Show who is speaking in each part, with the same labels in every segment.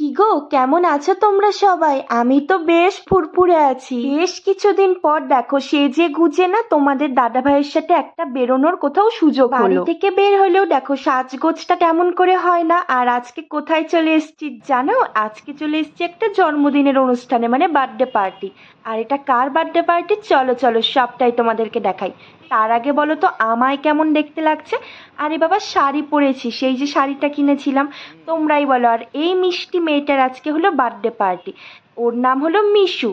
Speaker 1: কি গো কেমন আছো তোমরা সবাই? আমি তো বেশ ফুরফুরে আছি। বেশ কিছুদিন পর দেখো, সে যে গুজে না, তোমাদের দাদা ভাইয়ের সাথে একটা বেরোনোর কোথাও সুযোগ বাড়ি। থেকে বের হলেও দেখো, সাজগোজটা কেমন করে হয় না। আর আজকে কোথায় চলে এসেছি জানো? আজকে চলে এসেছি একটা জন্মদিনের অনুষ্ঠানে মানে বার্থডে পার্টি। আর এটা কার বার্থডে পার্টি? চলো চলো, সবটাই তোমাদেরকে দেখাই। তার আগে বলো তো, আমায় কেমন দেখতে লাগছে? আরে বাবা, শাড়ি পরেছি, সেই যে শাড়িটা কিনেছিলাম, তোমরাই বলো। আর এই মিষ্টি মেয়েটার আজকে হলো বার্থডে পার্টি ওর নাম হলো মিশু।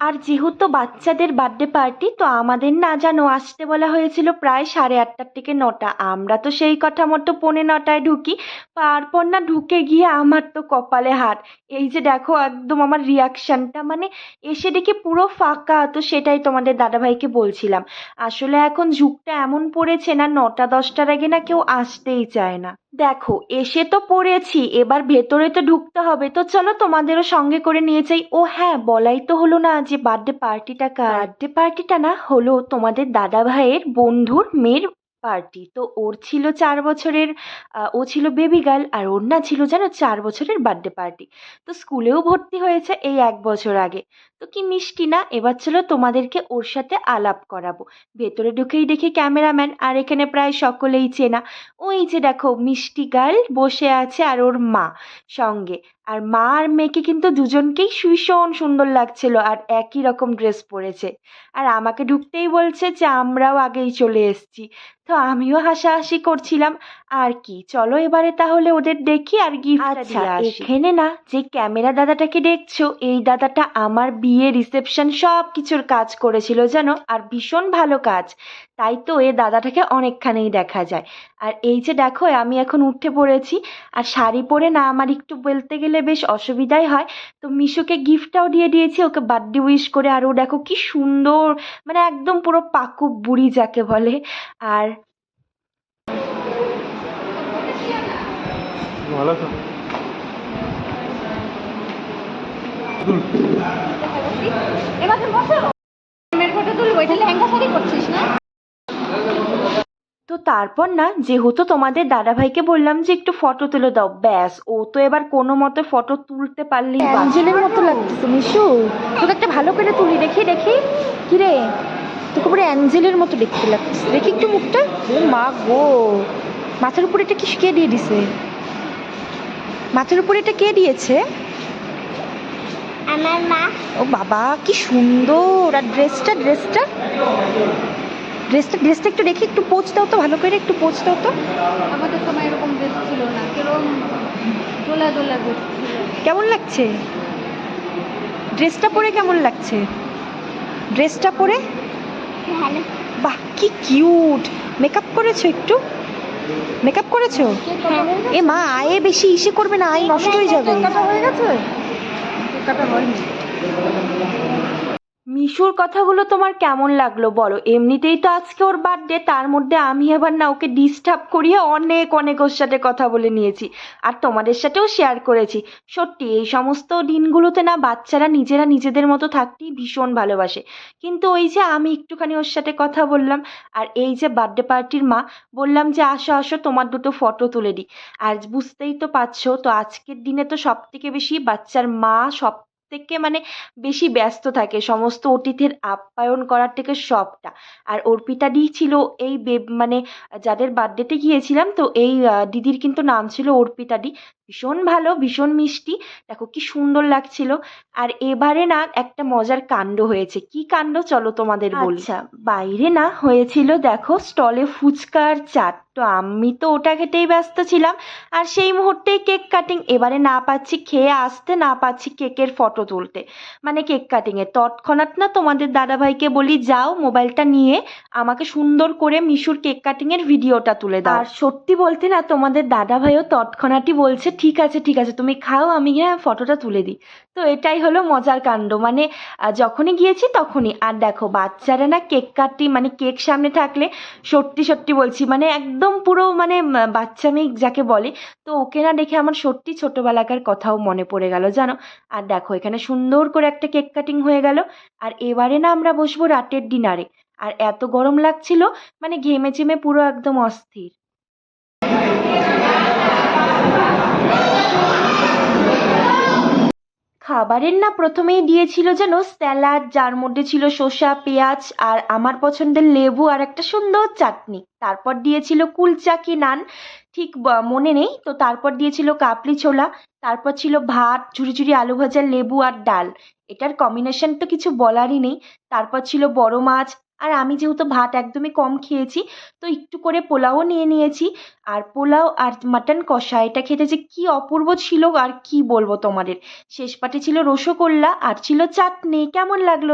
Speaker 1: আর যেহেতু বাচ্চাদের বার্থডে পার্টি তো আমাদের না জানো, আসতে বলা হয়েছিল প্রায় সাড়ে আটটার থেকে নটা। আমরা তো সেই কথা মতো পৌনে নটায় ঢুকি। তারপর না ঢুকে গিয়ে আমার তো কপালে হাত। এই যে দেখো, একদম আমার রিয়াকশনটা মানে এসে দেখি পুরো ফাঁকা। তো সেটাই তোমাদের দাদাভাইকে বলছিলাম। আসলে এখন যুগটা এমন পড়েছে না, নটা, দশটার আগে না কেউ আসতেই চায় না। দেখো, এসে তো পড়েছি, এবার ভেতরে তো ঢুকতে হবে। তো চলো তোমাদেরও সঙ্গে করে নিয়ে যাই। ও হ্যাঁ বলাই তো হলো না যে বার্থডে পার্টিটা কার? বার্থডে পার্টিটা না হলো তোমাদের দাদা ভাইয়ের বন্ধুর মেয়ের পার্টি। তো ওর ছিল চার বছরের ও ছিল বেবি গার্ল আর ওর না ছিল যেন চার বছরের বার্থডে পার্টি তো স্কুলেও ভর্তি হয়েছে এই এক বছর আগে। তো কি মিষ্টি না? এবার চলো তোমাদেরকে ওর সাথে আলাপ করাবো। ভেতরে ঢুকেই দেখি ক্যামেরাম্যান আর এখানে প্রায় সকলেই চেনা। ওই যে দেখো মিষ্টি গার্ল বসে আছে আর ওর মা সঙ্গে। আর মা আর মেয়েকে কিন্তু দুজনকেই ভীষণ সুন্দর লাগছিল আর একই রকম ড্রেস পরেছে। আর আমাকে ঢুকতেই বলছে যে আমরাও আগেই চলে এসছি। তো আমিও হাসাহাসি করছিলাম আর কি? চলো এবারে তাহলে ওদের দেখি আর গিফট
Speaker 2: আচ্ছা,
Speaker 1: এখানে না যে ক্যামেরা দাদাটাকে দেখছ এই দাদাটা আমার বিয়ে রিসেপশন সব কিছুর কাজ করেছিল জানো? আর ভীষণ ভালো কাজ। তাই তো এ দাদাটাকে অনেকখানেই দেখা যায়। আর এই যে দেখো আমি এখন উঠে পড়েছি আর শাড়ি পরে না আমার একটু বলতে গেলে বেশ অসুবিধাই হয়। তো মিশুকে গিফটটাও দিয়ে দিয়েছি ওকে বার্থডে উইশ করে আর ও দেখো কি সুন্দর মানে একদম পুরো পাকু বুড়ি যাকে বলে। আর
Speaker 3: ভালো আছো
Speaker 2: এবার তুমি বসো মেয়ের ফটো তুলবো এটা লেহেঙ্গা শাড়ি করছিস না?
Speaker 1: তো তারপর না যেহেতু তোমাদের দাদাভাইকে বললাম যে একটু ফটো তুলে দাও ব্যাস ও তো এবার কোনো মতে ফটো তুলতে পারলি
Speaker 2: অ্যাঞ্জেলের মতো লাগতেছে মিশু। তোকে একটা ভালো করে তুলি দেখি দেখি। কি রে? তোকে পুরো অ্যাঞ্জেলের মতো দেখতে লাগতেছে। দেখি একটু মুখটা। মা গো। মাথার উপরে এটা কি কে দিয়ে দিছে? মাথার উপরে এটা কে দিয়েছে?
Speaker 4: আমার মা।
Speaker 2: ও বাবা কি সুন্দর! আর ড্রেসটা ড্রেসটা? ড্রেসটা ড্রেসটা একটু দেখি একটু পোচ দাও তো ভালো করে একটু পোচ দাও তো।
Speaker 4: আমাদের সময় এরকম ড্রেস ছিল না কীরকম দোলা দোলা ড্রেস
Speaker 2: কেমন লাগছে? ড্রেসটা পরে কেমন লাগছে? ড্রেসটা পরে?
Speaker 4: ভালো।
Speaker 2: বাহ কি কিউট মেকআপ করেছ একটু? মেকআপ করেছ? এ মা, আয়ে বেশি ইসে করবে না, আয় নষ্ট হয়ে যাবে।
Speaker 4: হয়ে গেছে? কাটা হয়নি।
Speaker 1: মিশুর কথাগুলো তোমার কেমন লাগল বলো? এমনিতেই তো আজকে ওর বার্থডে তার মধ্যে আমি আবার না ওকে ডিস্টার্ব করিয়ে অনেক অনেক ওর সাথে কথা বলে নিয়েছি। আর তোমাদের সাথেও শেয়ার করেছি। সত্যি, এই সমস্ত দিনগুলোতে না বাচ্চারা নিজেরা নিজেদের মতো থাকতেই ভীষণ ভালোবাসে। কিন্তু ওই যে আমি একটুখানি ওর সাথে কথা বললাম, আর এই যে বার্থডে পার্টির মা, বললাম যে আসো আসো, তোমার দুটো ফটো তুলে দিই। আর বুঝতেই তো পারছ, তো আজকের দিনে তো সব থেকে বেশি বাচ্চার মা সব থেকে মানে বেশি ব্যস্ত থাকে। সমস্ত অতিথির আপ্যায়ন করার থেকে সবটা। আর অর্পিতা দি ছিল এই মানে যাদের বার্থডেতে গিয়েছিলাম, তো এই দিদির কিন্তু নাম ছিল অর্পিতা দি ভীষণ ভালো ভীষণ মিষ্টি। দেখো কি সুন্দর লাগছিল। আর এবারে না একটা মজার কাণ্ড হয়েছে। কি কাণ্ড? চলো তোমাদের বলি। আচ্ছা। বাইরে না হয়েছিল দেখো স্টলে ফুচকার চাট। তো আমি তো ওটা খেতেই ব্যস্ত ছিলাম। আর সেই মুহূর্তেই কেক কাটিং। এবারে না পাচ্ছি খেয়ে আসতে না পাচ্ছি কেকের ফটো তুলতে। মানে কেক কাটিংয়ে তৎক্ষণাৎ না তোমাদের দাদাভাইকে বলি যাও মোবাইলটা নিয়ে আমাকে সুন্দর করে মিশুর কেক কাটিংয়ের ভিডিওটা তুলে দাও। আর সত্যি বলতে না তোমাদের দাদাভাইও তৎক্ষণাৎই বলছে ঠিক আছে ঠিক আছে, তুমি খাও, আমি গিয়ে ফটোটা তুলে দিই। তো এটাই হলো মজার কাণ্ড মানে যখনই গিয়েছি তখনই। আর দেখো, বাচ্চারা না কেক কাটি মানে কেক সামনে থাকলে সত্যি সত্যি বলছি মানে একদম পুরো মানে বাচ্চা মেয়ে যাকে বলে, তো ওকে না দেখে আমার সত্যি ছোটোবেলাকার কথাও মনে পড়ে গেল, জানো? আর দেখো, এখানে সুন্দর করে একটা কেক কাটিং হয়ে গেল। আর এবারে না আমরা বসবো রাতের ডিনারে। আর এত গরম লাগছিল মানে ঘেমে, চেমে পুরো একদম অস্থির। খাবারের না প্রথমেই দিয়েছিল যেন স্যালাড, যার মধ্যে ছিল শসা, পেঁয়াজ আর আমার পছন্দের লেবু আর একটা সুন্দর চাটনি। তারপর দিয়েছিল কুলচা কি নান, ঠিক মনে নেই। তো তারপর দিয়েছিল কাবলি ছোলা, তারপর ছিল ভাত ঝুড়ি ঝুড়ি আলু ভাজা লেবু আর ডাল। এটার কম্বিনেশন তো কিছু বলারই নেই। তারপর ছিল বড় মাছ আর আমি যেহেতু ভাত একদমই কম খেয়েছি, তো একটু করে পোলাও নিয়ে নিয়েছি। আর পোলাও আর মাটন কষা, এটা খেতে যে কি অপূর্ব ছিল আর কি বলব তোমাদের। শেষ পাটে ছিল রসগোল্লা আর ছিল চাটনি, কেমন লাগল?